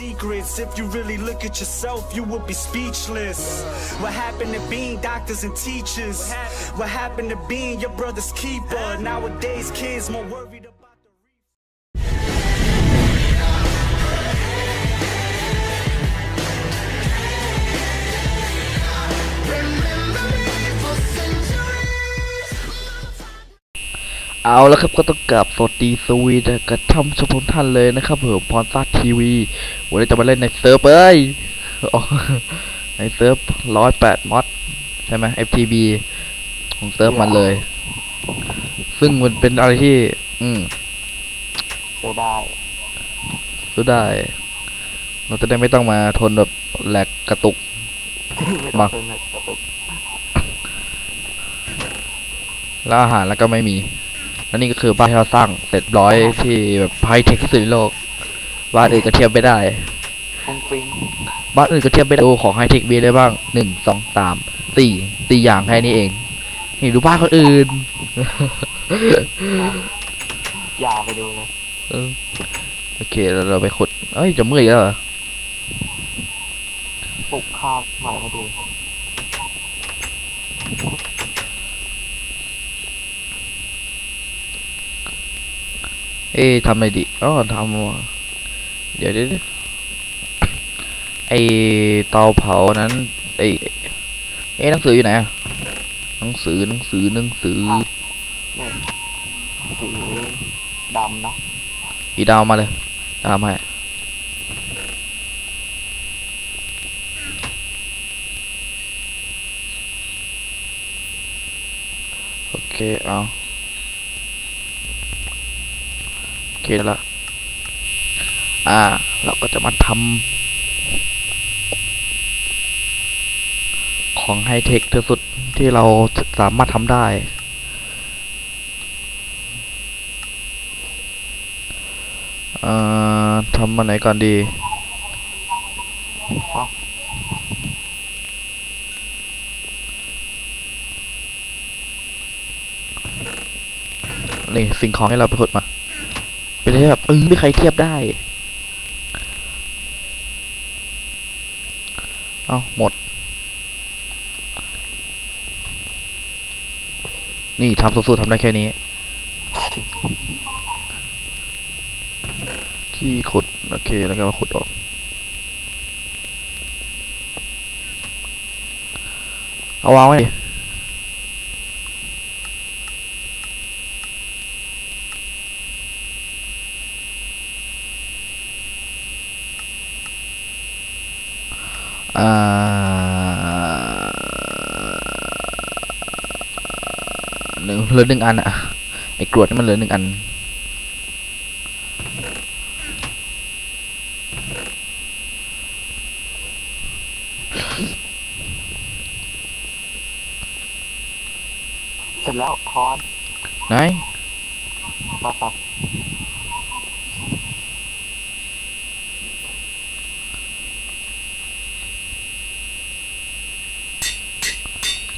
secrets. If you really look at yourself, you would be speechless. What happened to being doctors and teachers? What happened to being your brother's keeper? Nowadays, kids more worried about เอาแล้วครับก็ต้องกลับสวัสดีสวีดกระทำชมทุกท่านเลยนะครับผมพรซัดทีวีวันนี้จะมาเล่นในเซิร์ฟเอ้ยอ๋อในเซิร์ฟร้อยแปดมอดใช่ไหม FTB ของเซิร์ฟมันเลย ซึ่งมันเป็นอะไรที่ อืมเสียดายสู้ได้ เราจะได้ไม่ต้องมาทนแบบแหลกกระตุกไม่บัต้องงเป็นแบบกระตุกแล้วอาหารแล้วก็ไม่มี แล้วนี่ก็คือบ้านที่เราสร้างเสร็จร้อยที่แบบไฮเทคที่สุดในโลก บ้านอื่นก็เทียบไม่ได้ ฟุ้งฟิ้งบ้านอื่นก็เทียบไม่ได้ดูของไฮเทคมีได้บ้างหนึ่งสองสามสี่สี่อย่างแค่นี้เอง นี่ดูบ้านคนอื่น อย่าไปดูเลยเออโอเคเราเราไปขุด เอ้ยจะเมื่อยแล้วเหรอปลุกข้าวใหม่มาดู อ๊ะทำอะไรดีอ๋อทำว่ะเดี๋ยวเดี๋ยวเดี๋ยวไอเตาเผานั้นไอเอ๊ะหนังสืออยู่ไหนอะหนังสือหนังสือหนังสือเนี่ยสีดำเนาะอีดาวมาเลยตามให้โอเคเอาโอเคแล้วละอ่า เราก็จะมาทำของไฮเทคที่สุดที่เราสามารถทำได้ เอ่อทำมาไหนก่อนดีนี่สิ่งของให้เราไปขุดมา เป็นแบบเออไม่ใครเทียบได้ เอาหมด นี่ทำสู้ๆทำได้แค่นี้ ที่ขุด โอเค แล้วก็มาขุดออก เอาวางไว้ เอ่าหนึ่งเหลือหนึ่งอันอะไอ้กรวดนี่มันเหลือหนึ่งอัน เสร็จแล้วคอน ไหน มาปับ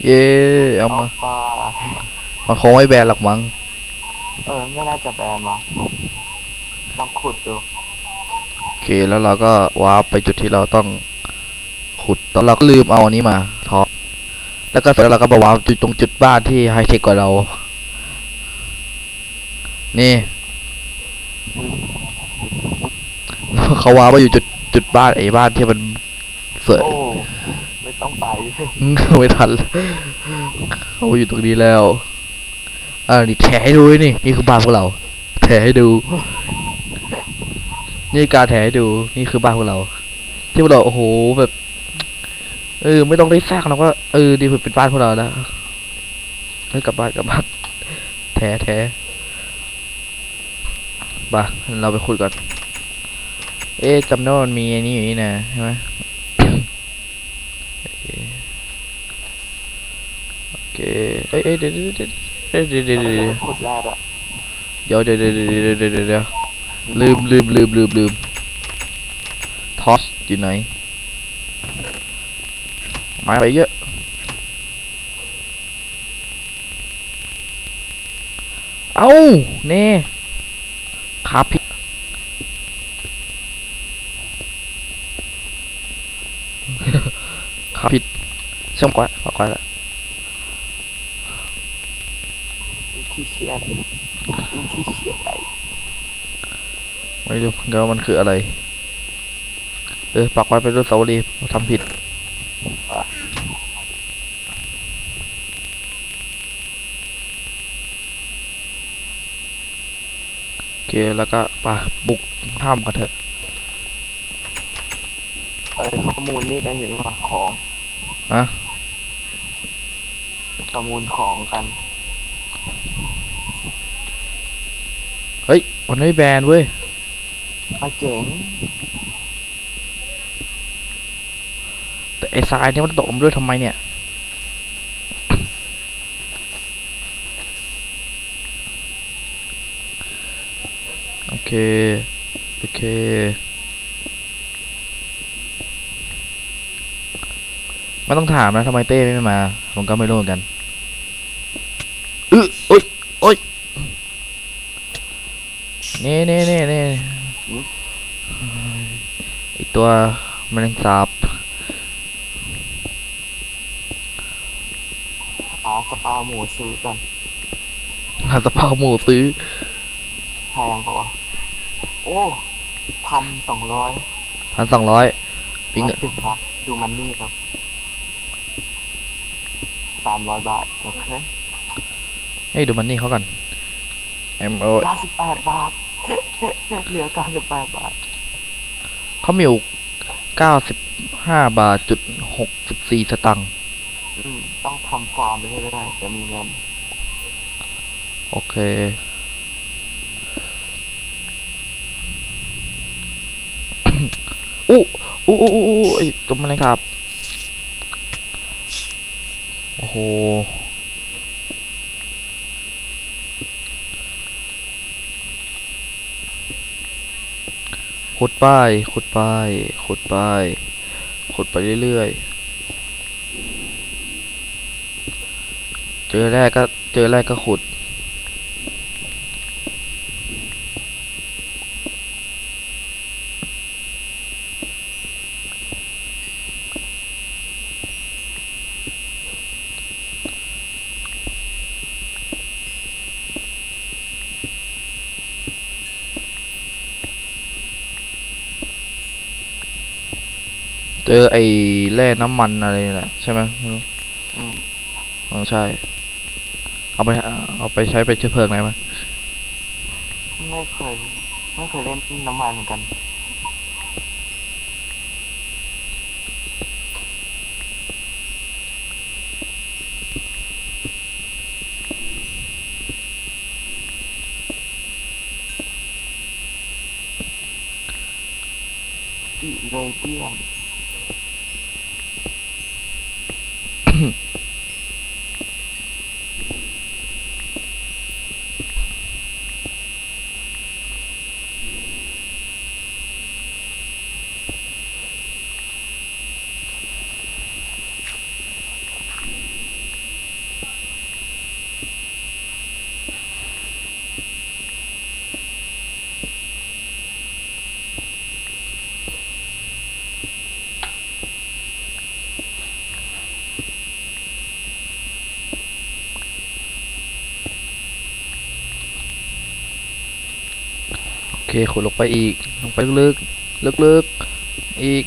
เย่เอามาปลามันคงไม่แบนหรอกมั้งเออไม่น่าจะแบนมาลองขุดดูโอเคแล้วเราก็วาร์ปไปจุดที่เราต้องขุดตอนเราก็ลืมเอาอันนี้มาท็อปแล้วก็เสร็จแล้วเราก็มาวาร์ปจุดตรงจุดบ้านที่ไฮเทคกว่าเรา นี่เขาวาร์ปมาอยู่จุดจุดบ้านไอ้บ้านที่มันเสยโอ้ไม่ ต้องไปไม่ทันเขาอยู่ตรงนี้แล้วอ่านี่แถให้ดูด้วยนี่นี่คือบ้านพวกเราแถให้ดู นี่การแถให้ดูนี่คือบ้านพวกเรา ที่พวกเราโอ้โหแบบ เออ ไม่ต้องได้สร้างเราก็เออดีเป็นบ้านพวกเราแล้วเฮ้ยกลับบ้านกลับบ้านแถแถบ่าเราไปขุดก่อน เอ๊ะจำได้ว่ามันมีอันนี้อยู่นี่นะใช่ไหม เอ้ยเอ้เดี๋ยวเดี๋ยวเดี๋ยวเดี๋ยวเดี๋ยวเดี๋ยวเดี๋ยวเดี๋ยวเดี๋ยวเดี๋ยวเดี๋ยวเดี๋ยวเดี๋ยวเดี๋ยวเดี๋ยวเดี๋ยวเยวเดี๋เดี๋ยวเดี๋ยวเด็ดยวเดี๋วเดี๋วเดี๋ดเดี๋ดเดี๋ดี๋ยวเดี๋ยวเดี๋ยวเดี๋ยวเดี๋ยยวเดี๋เยวเเดี๋นี่ยวเดี๋ดี๋ยวดี๋ยวเวเดี๋วเดี๋ ที่เชียร์อะไรไม่รู้เดี๋ยวมันคืออะไร เออปากไว้เป็นรูปเสาวรีย์ทำผิด โอเค แล้วก็ไปบุกถ้ำกันเถอะเออข้อมูลนี่กันอยู่ว่าของ ฮะ ประมูลของกัน เฮ้ย มันไม่แบนเว้ยมาเจ๋งแต่ไอ้ทรายเนี่ยมันตกลงมาด้วยทำไมเนี่ยโอเค โอเค ไม่ต้องถามนะทำไมเต้ไม่มา ผมก็ไม่รู้เหมือนกันอึโอ๊ยโอ๊ย นี่นี่นี่นี่ไอตัวแมลงสาบหาสปาหมูซื้อกันหาสะเพาหมูซื้อแพงกว่าโอ้พันสองร้อยพันสองร้อยปิ้งถึงครับดูมันนี่ครับสามร้อยบาทโอเคให้ดูมันนี่เขาก่อน M O เก้าสิบแปดบาท เหลือเก้าสิบแปดบาทเขามีอยู่เก้าสิบห้าบาทจุดหกสิบสี่สตังค์อืมต้องทำฟาร์มไปให้ได้จะมีเงินโอเค อู้อู้อู้อู้อู้ไอตัวแมลงสาบโอ้โห ขุดป้ายขุดป้ายขุดป้ายขุดไปเรื่อยๆ เจอแรกก็เจอแรกก็ขุด อไอ้แร่น้ำมันอะไรนี่แหละใช่ไหมไม่รู้อืมอ๋อใช่ เอาไปเอาไปใช้เป็นเชื้อเพลิงได้ไหมไม่เคยไม่เคยเล่นน้ำมันเหมือนกันอิเรเดียม โอ เคขุดลงไปอีก ลงไปลึกๆ ลึกๆ อีก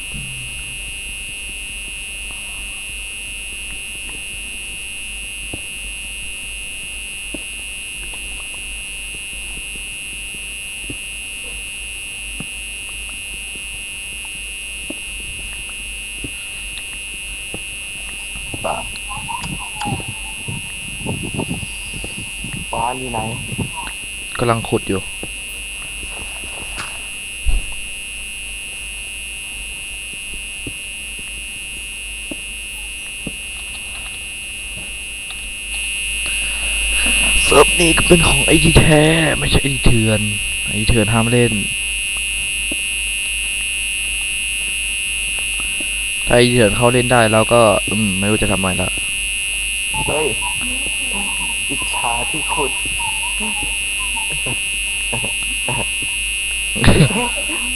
ปะฟ้าอยู่ไหนกำลังขุดอยู่ เซิร์ฟ นี้ก็เป็นของไอดีแท้ ไม่ใช่ไอดีเถื่อนไอดีเถื่อนห้ามเล่นถ้าไอดีเถื่อนเขาเล่นได้เราก็ อืม ไม่รู้จะทำอะไรละเฮ้ยอิจฉาที่ขุด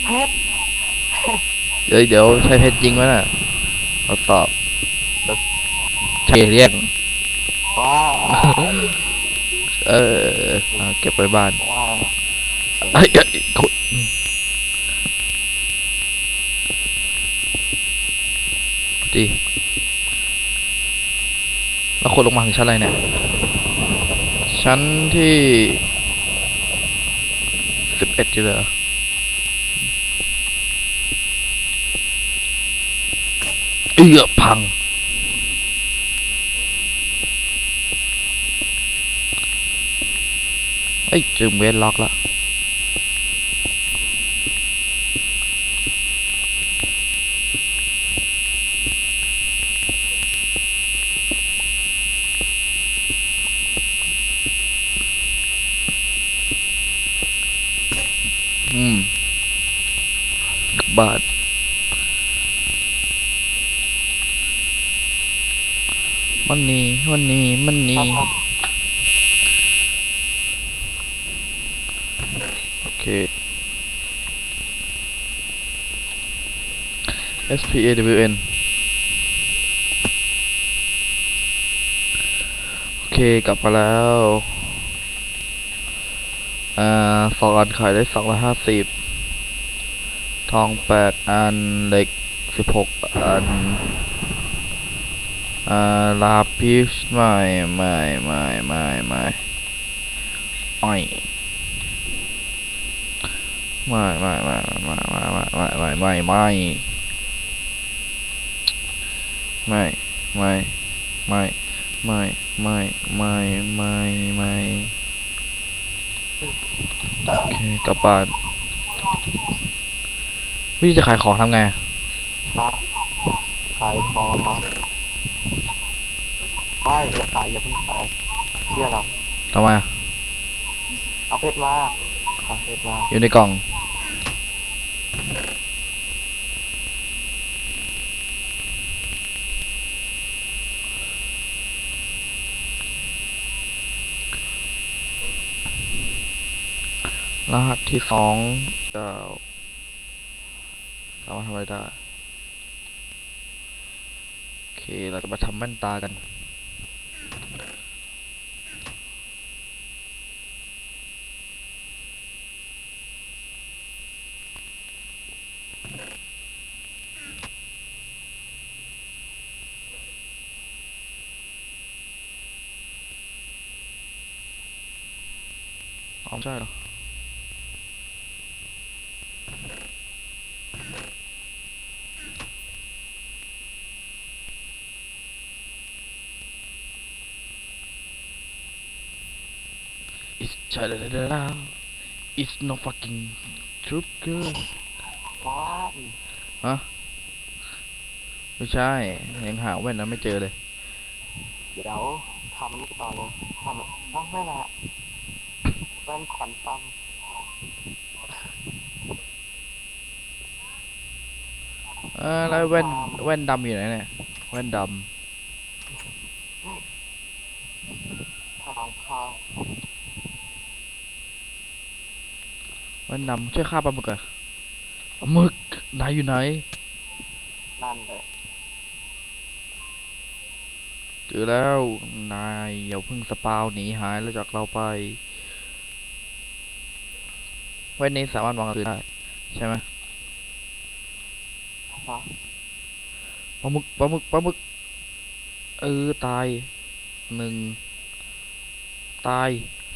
เพชรเดี๋ยวเดี๋ยวใช้เพชรจริงไหมน่ะเราตอบเทเรียกว้าว เออเก็บไว้บ้านเอ้ยเอ้ยขุดอืมดีแล้วขุดลงมาถึงชั้นอะไรเนี่ย ชั้นที่สิบเอ็ดอยู่เลยเหรอเอือพัง เอ้ยจึงเวทล็อกละอืมบาทมันนี่มันนี่มันนี่ โอเค S P A W N โอเคกลับมาแล้วอ่าสองอันขายได้สองร้อยห้าสิบทองแปดอันเหล็กสิบหกอันอ่าลาพิชไม่ไม่ไม่ไม่ไม่อ้อยไม่ไม่ไม่ไม่ไม่ไม่ไม่ไม่ไม่ ไม่ไม่ไม่ไม่ไม่ไม่ไม่ไม่โอเคกลับบ้านวิธีจะขายของทำไงนะขายของนะไม่อย่าขายอย่าเพิ่งขายเชื่อเราทำไมอะเอาเพชรมาเอาเพชรมาอยู่ในกล่อง รหัสที่สองเก้าสามารถทำอะไรได้ โอเค เราจะมาทำแว่นตากันอ๋อม่ใช่เหรอ It's cha da da da da. It's no fucking troop girl ว้าวไม่ใช่ ยังหาแว่นนั้นไม่เจอเลย เดี๋ยวทำนี่ต่อเลยทำต้องไม่ละแว่นขวัญตั้มเออแล้วแว่นแว่นดำอยู่ไหนเนี่ย แว่นดทางข้าวำแว่นดำช่วยฆ่าปลาหมึกอะปลาหมึกนายอยู่ไหนนั่นเลยเจอแล้วนายอย่าเพิ่งสปาวหนีหายแล้วจากเราไปแว่นนี้สามารถวางคืนได้ใช่ไหมนะปลาหมึกปลาหมึกปลาหมึกเออตายหนึ่งตาย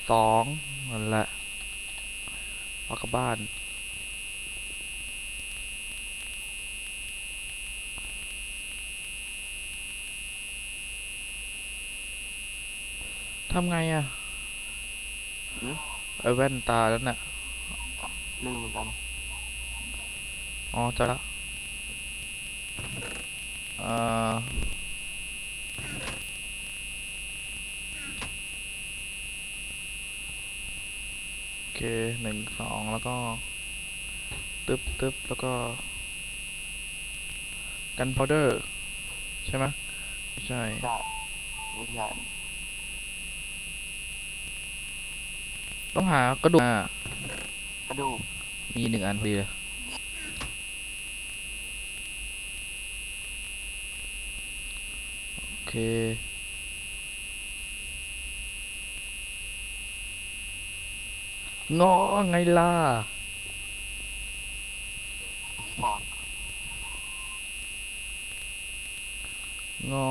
สองนั่นแหละ เอากลับบ้าน ทำไงอะหืม ไอแว่นตาแล้วน่ะลืมเหมือนกันอ๋อเจอแล้วเอ่อโอเค หนึ่งสองแล้วก็ตึ๊บตึ๊บแล้วก็กันพาวเดอร์ใช่ไหมไม่ใช่ใช่ไม่ใช่ต้องหากระดูกอะกระดูกมีหนึ่งอันพอดีเลยโอเค เคงอไงล่ะบอดงอ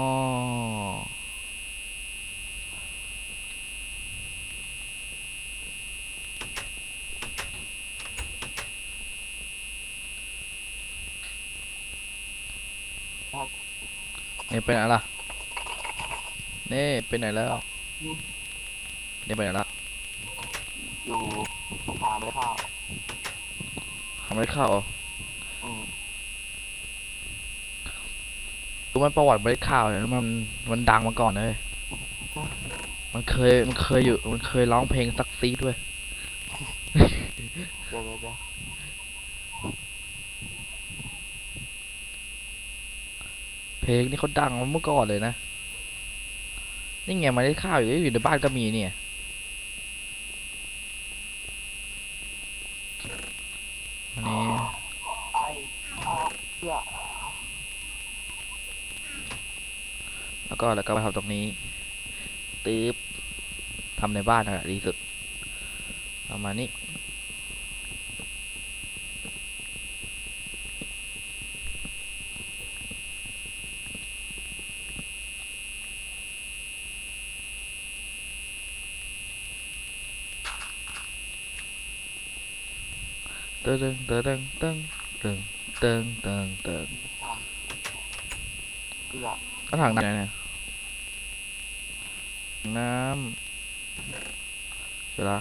ครับนี่ไปไหนล่ะนี่ไปไหนแล้วนี่ไปไหนละอยู่หาไม่เข้า ทำอะไรข้าวเหรออืมรู้ไหมประวัติเมล็ดข้าวเนี่ยมันมันดังมาก่อนเลย มันเคยมันเคยอยู่มันเคยร้องเพลงซักซีดด้วยเดี๋ยวเดี๋ยวเดี๋ยวเพลงนี่เขาดังมาเมื่อก่อนเลยนะ นี่ไงเมาได้ข้าวอยู่อยู่ในบ้านก็มีเนี่ย อันนี้ ไอเอาเพื่อ แล้ว ก็แล้วก็มาทำตรงนี้ตืบทำในบ้านนะดีสุดประมาณนี้ตึงตึงตึงตึงตึงตึงตึงตึงทำเพื่อก็ถังน้ำเนี่ย น้ำเสร็จละ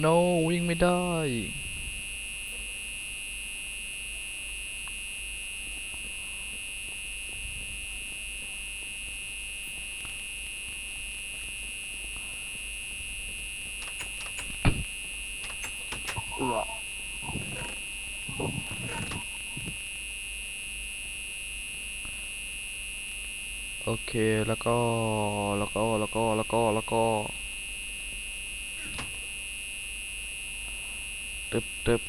โนวิ่งไม่ได้ เอือ โอเค แล้วก็แล้วก็แล้วก็แล้วก็แล้วก็ตึบตึบ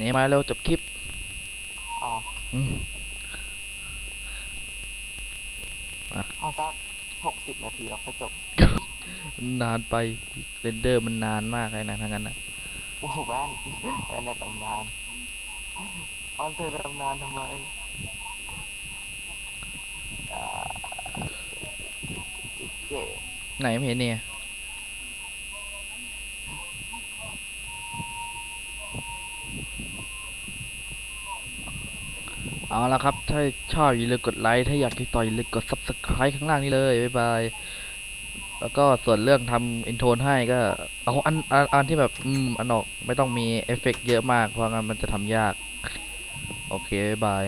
นี่มาเร็วจบคลิป อ๋อ อืม เอา สักหกสิบนาทีเราค่อยจบนานไปเรนเดอร์มันนานมากเลยนะทั้งนั้นนะโอ้โหแม่งเป็นในตำนานออนเธอในตำนานทำไมอ่าเจ๊ไหนไม่เห็นเนี่ย เอาละครับ ถ้าชอบอย่าลืมกดไลค์ ถ้าอยากติดต่ออย่าลืมกด subscribe ข้างล่างนี้เลย บ๊ายบาย แล้วก็ส่วนเรื่องทำอินโทนให้ก็ เอาอันอันอันที่แบบ อืม อันออก ไม่ต้องมีเอฟเฟกเยอะมาก เพราะงั้นมันจะทำยาก โอเค บ๊ายบาย